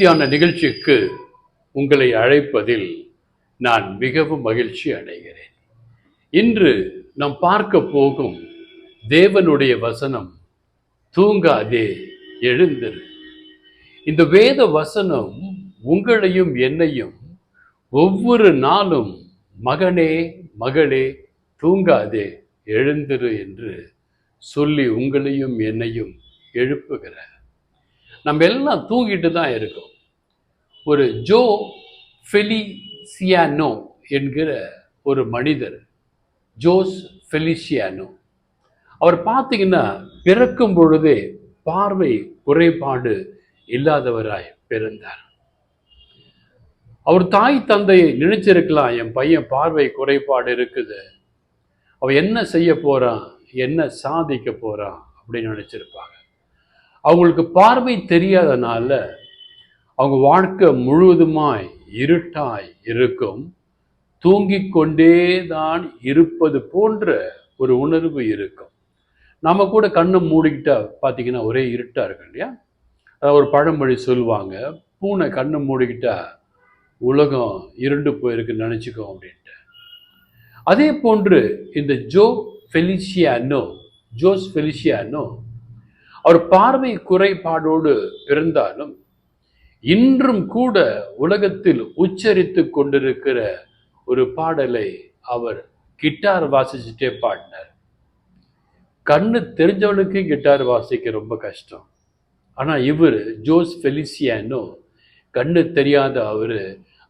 தியான நிகழ்ச்சிக்கு உங்களை அழைப்பதில் நான் மிகவும் மகிழ்ச்சி அடைகிறேன். இன்று நாம் பார்க்க போகும் தேவனுடைய வசனம் தூங்காதே எழுந்திரு. இந்த வேத வசனம் உங்களையும் என்னையும் ஒவ்வொரு நாளும் மகனே மகளே தூங்காதே எழுந்திரு என்று சொல்லி உங்களையும் என்னையும் எழுப்புகிற நம்ம எல்லாம் தூங்கிட்டு தான் இருக்கோம். ஒரு ஜோ ஃபெலிசியானோ என்கிற ஒரு மனிதர் ஜோஸ் ஃபெலிசியானோ. அவர் பார்த்தீங்கன்னா பிறக்கும் பொழுதே பார்வை குறைபாடு இல்லாதவராய் பிறந்தார். அவர் தாய் தந்தையை நினைச்சிருக்கலாம் என் பையன் பார்வை குறைபாடு இருக்குது. அவன் என்ன செய்ய போகிறான் என்ன சாதிக்க போகிறான் அப்படின்னு நினச்சிருப்பாங்க. அவங்களுக்கு பார்வை தெரியாதனால அவங்க வாழ்க்கை முழுவதுமாய் இருட்டாய் இருக்கும். தூங்கிக் கொண்டே தான் இருப்பது போன்ற ஒரு உணர்வு இருக்கும். நம்ம கூட கண்ணை மூடிக்கிட்டா பார்த்தீங்கன்னா ஒரே இருட்டா இருக்கு இல்லையா? அதாவது ஒரு பழமொழி சொல்லுவாங்க பூனை கண்ணை மூடிக்கிட்டா உலகம் இருண்டு போயிருக்குன்னு நினச்சிக்கோ அப்படின்ட்டு. அதே போன்று இந்த ஜோ ஃபெலிசியானோ ஜோஸ் ஃபெலிசியானோ அவர் பார்வை குறைபாடோடு பிறந்தாலும் இன்றும் கூட உலகத்தில் உச்சரித்து கொண்டிருக்கிற ஒரு பாடலை அவர் கிட்டார் வாசிச்சுட்டே பாடினார். கண்ணு தெரிஞ்சவனுக்கு கிட்டார் வாசிக்க ரொம்ப கஷ்டம். ஆனால் இவர் ஜோஸ் ஃபெலிசியானோ கண்ணு தெரியாத அவர்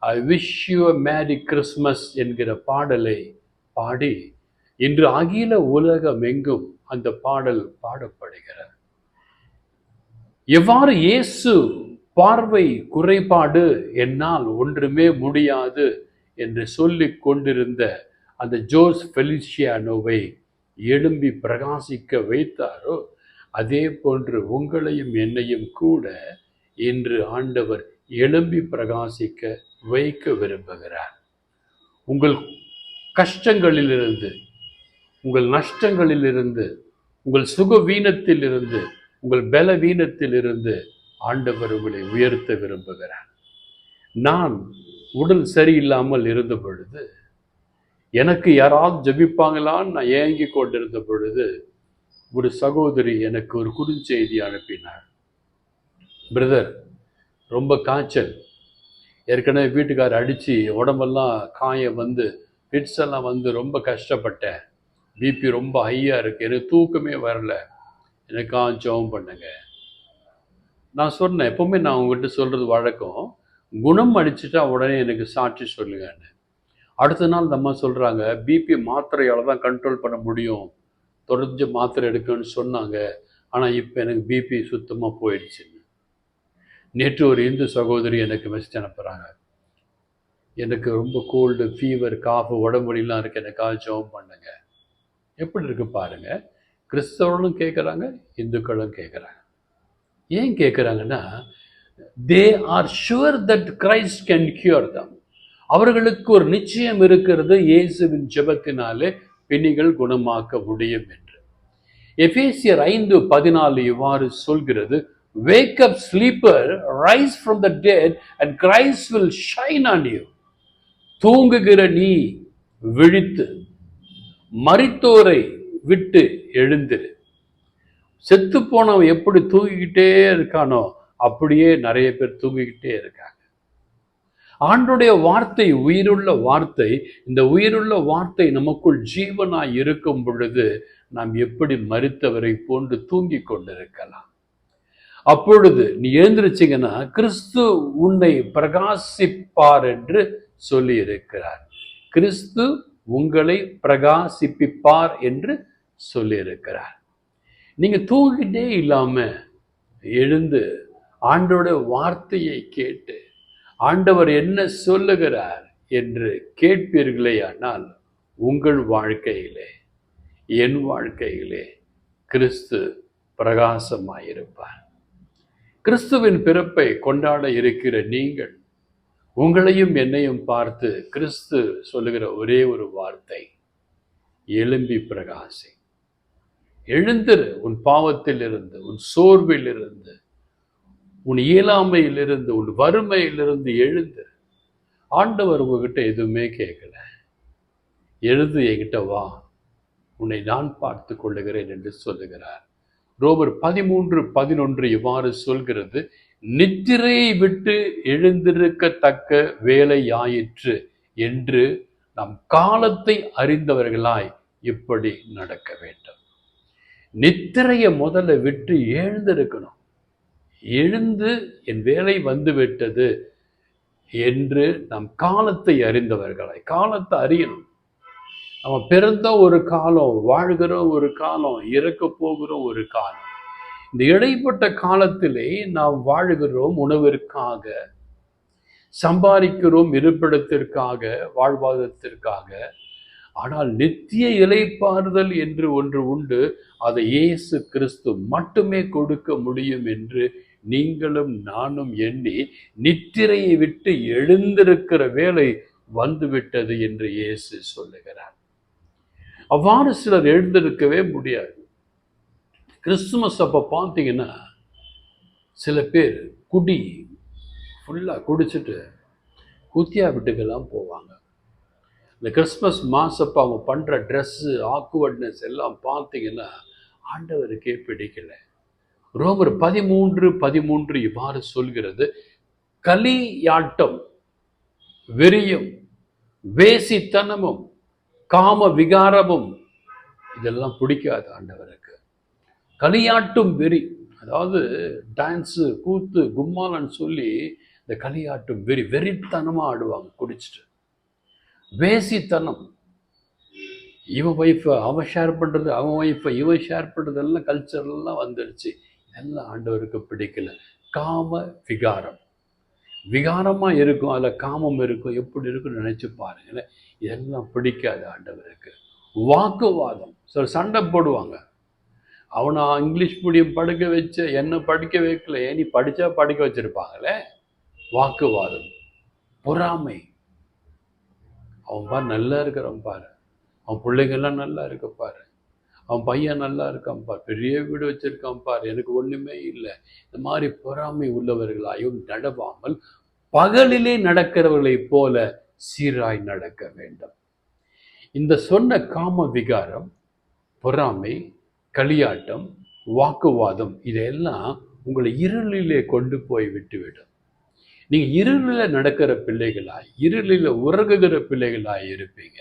I wish you merry Christmas என்கிற பாடலை பாடி இன்று அகில உலகம் எங்கும் அந்த பாடல் பாடப்படுகிறார் எவ்வாறு இயேசு பார்வை குறைபாடு என்னால் ஒன்றுமே முடியாது என்று சொல்லிக் கொண்டிருந்த அந்த ஜோஸ் ஃபெலிசியானோவை எழும்பி பிரகாசிக்க வைத்தாரோ அதே போன்று உங்களையும் என்னையும் கூட இன்று ஆண்டவர் எழும்பி பிரகாசிக்க வைக்க விரும்புகிறார். உங்கள் கஷ்டங்களிலிருந்து உங்கள் நஷ்டங்களிலிருந்து உங்கள் சுகவீனத்திலிருந்து உங்கள் பலவீனத்திலிருந்து ஆண்டவர் உங்களை உயர்த்த விரும்புகிறார். நான் உடல் சரியில்லாமல் இருந்த பொழுது எனக்கு யாராவது ஜபிப்பாங்களான்னு நான் ஏங்கி கொண்டிருந்த பொழுது ஒரு சகோதரி எனக்கு ஒரு குறுஞ்செய்தி அனுப்பினார். பிரதர் ரொம்ப காய்ச்சல். ஏற்கனவே வீட்டுக்காரர் அடித்து உடம்பெல்லாம் காயம் வந்து பிட்ஸ் எல்லாம் வந்து ரொம்ப கஷ்டப்பட்டேன். பிபி ரொம்ப ஹையாக இருக்குது எனக்கு தூக்கமே வரல. எனக்கு ஜெபம் பண்ணுங்க. நான் சொன்னேன் எப்போவுமே நான் உங்கள்கிட்ட சொல்கிறது வழக்கம். குணம் அடிச்சுட்டா உடனே எனக்கு சாட்சி சொல்லுங்கன்னு. அடுத்த நாள் இந்த அம்மா சொல்கிறாங்க பிபி மாத்திரையால் தான் கண்ட்ரோல் பண்ண முடியும். தொடர்ந்து மாத்திரை எடுக்கணும்னு சொன்னாங்க. ஆனால் இப்போ எனக்கு பிபி சுத்தமாக போயிடுச்சுன்னு. நேற்று ஒரு இந்து சகோதரி எனக்கு மெசேஜ் அனுப்புகிறாங்க எனக்கு ரொம்ப கோல்டு ஃபீவர் காஃபு உடம்புலாம் இருக்கு. எனக்காக ஜெபம் பண்ணுங்க. எப்படி இருக்கு பாருங்கள் கிறிஸ்தவர்களும் கேட்குறாங்க இந்துக்களும் கேட்குறாங்க ஏன் கேட்குறாங்கன்னா they are sure that Christ can cure them அவர்களுக்கு ஒரு நிச்சயம் இருக்கிறது இயேசுவின் ஜெபத்தினாலே பிணிகள் குணமாக்க முடியும் என்று. எபேசியர் ஐந்து பதினாலு இவ்வாறு சொல்கிறது wake up sleeper rise from the dead and Christ will shine on you தூங்குகிற நீ விழித்து மறித்தோரை விட்டு எழுந்திரு. செத்து போனவன் எப்படி தூங்கிக்கிட்டே இருக்கானோ அப்படியே நிறைய பேர் தூங்கிக்கிட்டே இருக்காங்க. ஆண்டுடைய வார்த்தை உயிருள்ள வார்த்தை இந்த உயிருள்ள வார்த்தை நமக்குள் ஜீவனாய் இருக்கும் பொழுது நாம் எப்படி மறித்தவரை போன்று தூங்கிக் கொண்டிருக்கலாம். அப்பொழுது நீ எழுந்திருச்சிங்கன்னா கிறிஸ்து உன்னை பிரகாசிப்பார் என்று சொல்லி இருக்கிறார் கிறிஸ்து உங்களை பிரகாசிப்பிப்பார் என்று சொல்லியிருக்கிறார். நீங்கள் தூங்கிட்டே இல்லாமல் எழுந்து ஆண்டோட வார்த்தையை கேட்டு ஆண்டவர் என்ன சொல்லுகிறார் என்று கேட்பீர்களே ஆனால் உங்கள் வாழ்க்கையிலே என் வாழ்க்கையிலே கிறிஸ்து பிரகாசமாயிருப்பார். கிறிஸ்துவின் பிறப்பை கொண்டாட இருக்கிற நீங்கள் உங்களையும் என்னையும் பார்த்து கிறிஸ்து சொல்லுகிற ஒரே ஒரு வார்த்தை எழும்பி பிரகாசி. எழுந்திரு உன் பாவத்தில் இருந்து உன் சோர்வில் இருந்து உன் இயலாமையிலிருந்து உன் வறுமையிலிருந்து எழுந்து ஆண்டவர் உங்ககிட்ட எதுவுமே கேட்கல. எழுந்து என்கிட்ட வா. உன்னை நான் பார்த்து கொள்ளுகிறேன் என்று சொல்லுகிறார். ரோபர் பதிமூன்று பதினொன்று இவ்வாறு சொல்கிறது நித்திரையை விட்டு எழுந்திருக்கத்தக்க வேலையாயிற்று என்று நம் காலத்தை அறிந்தவர்களாய் இப்படி நடக்க வேண்டும். நித்திரையை முதல்ல விட்டு எழுந்திருக்கணும். எழுந்து என் வேலை வந்து விட்டது என்று நம் காலத்தை அறிந்தவர்களாய் காலத்தை அறியணும். நம்ம பிறந்த ஒரு காலம் வாழ்கிற ஒரு காலம் இறக்க போகிற ஒரு காலம். இந்த இடைப்பட்ட காலத்திலே நாம் வாழ்கிறோம் உணவிற்காக சம்பாதிக்கிறோம் இருப்பிடத்திற்காக வாழ்வாதாரத்திற்காக. ஆனால் நித்திய இலைப்பாறுதல் என்று ஒன்று உண்டு. அதை இயேசு கிறிஸ்து மட்டுமே கொடுக்க முடியும் என்று நீங்களும் நானும் எண்ணி நித்திரையை விட்டு எழுந்திருக்கிற வேலை வந்துவிட்டது என்று இயேசு சொல்லுகிறார். அவ்வாறு சிலர் எழுந்திருக்கவே முடியாது. கிறிஸ்துமஸ் அப்போ பார்த்தீங்கன்னா சில பேர் குடி ஃபுல்லாக குடிச்சிட்டு குத்தியா வீட்டுக்கெல்லாம் போவாங்க. இந்த கிறிஸ்மஸ் மாசப்போ அவங்க பண்ணுற ட்ரெஸ்ஸு ஆக்குவர்ட்னஸ் எல்லாம் பார்த்தீங்கன்னா ஆண்டவருக்கே பிடிக்கல. ரோமர் பதிமூன்று பதிமூன்று இவ்வாறு சொல்கிறது கலியாட்டம் வெறியும் வேசித்தனமும் காம விகாரமும் இதெல்லாம் பிடிக்காது ஆண்டவருக்கு. களியாட்டும் வெறி அதாவது டான்ஸு கூத்து கும்மாலன்னு சொல்லி இந்த களியாட்டும் வெறி வெறித்தனமாக ஆடுவாங்க குடிச்சிட்டு. வேசித்தனம் இவன் ஒய்ஃபை அவன் ஷேர் பண்ணுறது அவன் ஒய்ஃபை இவன் ஷேர் பண்ணுறதெல்லாம் கல்ச்சர்லாம் வந்துடுச்சு எல்லாம் ஆண்டவருக்கு பிடிக்கல. காம விகாரம். விகாரமாக இருக்கும் அதில் காமம் இருக்கும். எப்படி இருக்குன்னு நினச்சி பாருங்களேன். இதெல்லாம் பிடிக்காது ஆண்டவருக்கு. வாக்குவாதம். சில சண்டை போடுவாங்க. அவனை இங்கிலீஷ் மீடியம் படிக்க வச்ச என்ன படிக்க வைக்கல நீ படித்தா படிக்க வச்சிருப்பாங்களே? வாக்குவாதம். பொறாமை. அவன் பார் நல்லா இருக்கிறவன் பாரு. அவன் பிள்ளைங்கள்லாம் நல்லா இருக்க பாரு. அவன் பையன் நல்லா இருக்கான் பார். பெரிய வீடு வச்சிருக்கான் பார். எனக்கு ஒன்றுமே இல்லை. இந்த மாதிரி பொறாமை உள்ளவர்களாயும் நடவாமல் பகலிலே நடக்கிறவர்களைப் போல சீராய் நடக்க வேண்டும். இந்த சொன்ன காம விகாரம் பொறாமை களியாட்டம் வாக்குவாதம் இதையெல்லாம் உங்களை இருளிலே கொண்டு போய் விட்டுவிடும். நீங்கள் இருளில் நடக்கிற பிள்ளைகளாய் இருளில் உறங்குகிற பிள்ளைகளாய் இருப்பீங்க.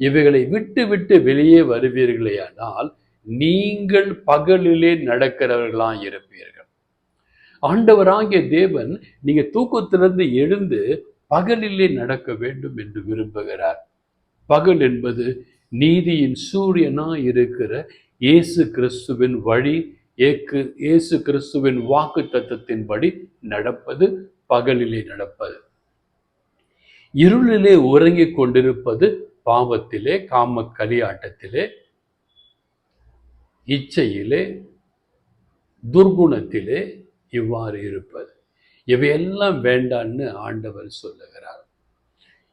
இவைகளை விட்டு விட்டு வெளியே வருவீர்களேயானால் நீங்கள் பகலிலே நடக்கிறவர்களாக இருப்பீர்கள். ஆண்டவராகிய தேவன் நீங்க தூக்கத்திலிருந்து எழுந்து பகலிலே நடக்க வேண்டும் என்று விரும்புகிறார். பகல் என்பது நீதியின் சூரியனா இருக்கிற இயேசு கிறிஸ்துவின் வழி ஏக்கு இயேசு கிறிஸ்துவின் வாக்கு தத்துவத்தின்படி நடப்பது பகலிலே நடப்பது. இருளிலே உறங்கிக் கொண்டிருப்பது பாவத்திலே காம கலியாட்டத்திலே இச்சையிலே துர்குணத்திலே இவ்வாறு இருப்பது. இவையெல்லாம் வேண்டான்னு ஆண்டவர் சொல்லுகிறார்.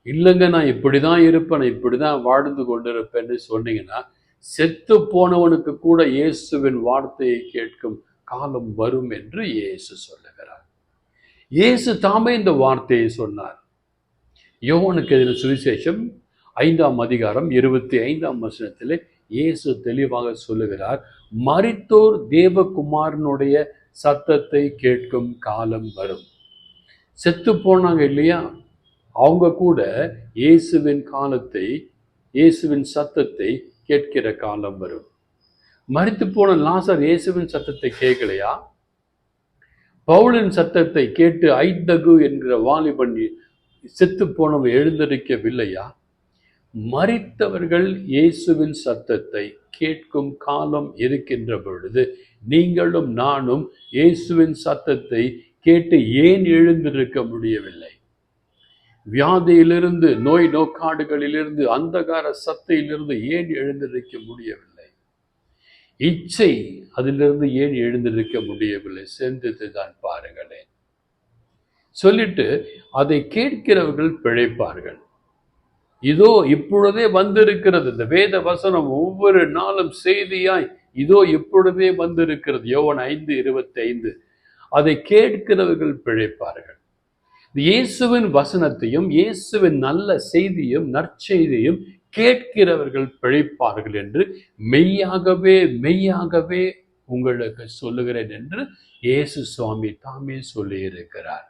இல்லைங்க நான் இப்படி தான் இருப்பேன் நான் இப்படி தான் வாழ்ந்து கொண்டிருப்பேன்னு சொன்னீங்கன்னா செத்து போனவனுக்கு கூட இயேசுவின் வார்த்தையை கேட்கும் காலம் வரும் என்று இயேசு சொல்லுகிறார். இயேசு தாமே இந்த வார்த்தையை சொன்னார். யோவனுக்கு எதிர சுவிசேஷம் ஐந்தாம் அதிகாரம் இருபத்தி ஐந்தாம் வசனத்தில் இயேசு தெளிவாக சொல்லுகிறார் மரித்தோர் தேவகுமாரனுடைய சத்தத்தை கேட்கும் காலம் வரும். செத்து போனாங்க இல்லையா? அவங்க கூட இயேசுவின் காலத்தை இயேசுவின் சத்தத்தை கேட்கிற காலம் வரும். மறித்து போன லாசர் இயேசுவின் சத்தத்தை கேட்கலையா? பவுலின் சத்தத்தை கேட்டு ஐந்தகு என்கிற வாலிபன் செத்து போனவன் எழுந்திருக்கவில்லையா? மறித்தவர்கள் இயேசுவின் சத்தத்தை கேட்கும் காலம் இருக்கின்ற பொழுது நீங்களும் நானும் இயேசுவின் சத்தத்தை கேட்டு ஏன் எழுந்திருக்க முடியவில்லை? வியாதியிலிருந்து நோய் நோக்காடுகளிலிருந்து அந்தகார சத்தையிலிருந்து ஏன் எழுந்திருக்க முடியவில்லை? இச்சை அதிலிருந்து ஏன் எழுந்திருக்க முடியவில்லை? சேர்ந்தது தான் பாருங்களேன். சொல்லிட்டு அதை கேட்கிறவர்கள் பிழைப்பார்கள். இதோ இப்பொழுதே வந்திருக்கிறது. இந்த வேத வசனம் ஒவ்வொரு நாளும் செய்தியாய் இதோ இப்பொழுதே வந்திருக்கிறது. யோவன் ஐந்து இருபத்தி ஐந்து அதை கேட்கிறவர்கள் பிழைப்பார்கள். இயேசுவின் வசனத்தையும் இயேசுவின் நல்ல செய்தியும் நற்செய்தியும் கேட்கிறவர்கள் பிழைப்பார்கள் என்று மெய்யாகவே மெய்யாகவே உங்களுக்கு சொல்லுகிறேன் என்று இயேசு சுவாமி தாமே சொல்லியிருக்கிறார்.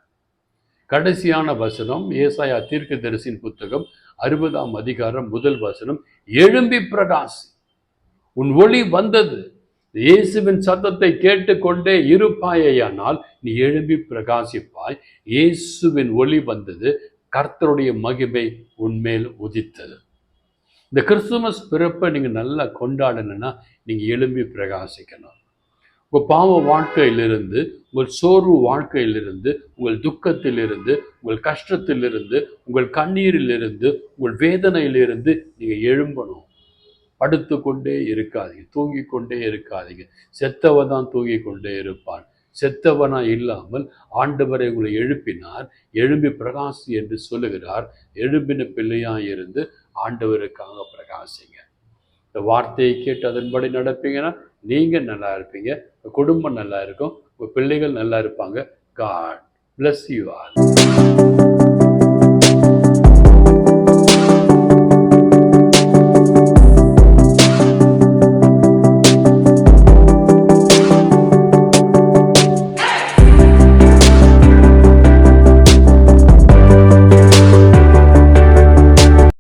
கடைசியான வசனம் ஏசாயா தீர்க்கதரிசியின் புத்தகம் அறுபதாம் அதிகாரம் முதல் வசனம் எழும்பி பிரகாசி. உன் ஒளி வந்தது. இயேசுவின் சத்தத்தை கேட்டுக்கொண்டே இருப்பாயேயானால் நீ எழும்பி பிரகாசிப்பாய். இயேசுவின் ஒளி வந்தது. கர்த்தருடைய மகிமை உன்மேல் உதித்தது. இந்த கிறிஸ்துமஸ் பிறப்பை நீங்கள் நல்லா கொண்டாடணும்னா நீங்கள் எழும்பி பிரகாசிக்கணும். உங்கள் பாவ வாழ்க்கையிலிருந்து உங்கள் சோர்வு வாழ்க்கையிலிருந்து உங்கள் துக்கத்திலிருந்து உங்கள் கஷ்டத்திலிருந்து உங்கள் கண்ணீரிலிருந்து உங்கள் வேதனையிலிருந்து நீங்கள் எழும்பணும். படுத்து கொண்டே இருக்காதீங்க. தூங்கி கொண்டே இருக்காதீங்க. செத்தவன் தான் தூங்கி கொண்டே இருப்பான். செத்தவனா இல்லாமல் ஆண்டவரை உங்களை எழுப்பினார். எழும்பி பிரகாசி என்று சொல்லுகிறார். எழும்பின பிள்ளையாக இருந்து ஆண்டவருக்காக பிரகாசிங்க. இந்த வார்த்தையை கேட்டு அதன்படி நடப்பீங்கன்னா நீங்கள் நல்லா இருப்பீங்க. குடும்பம் நல்லா இருக்கும். உங்கள் பிள்ளைகள் நல்லா இருப்பாங்க. God bless you all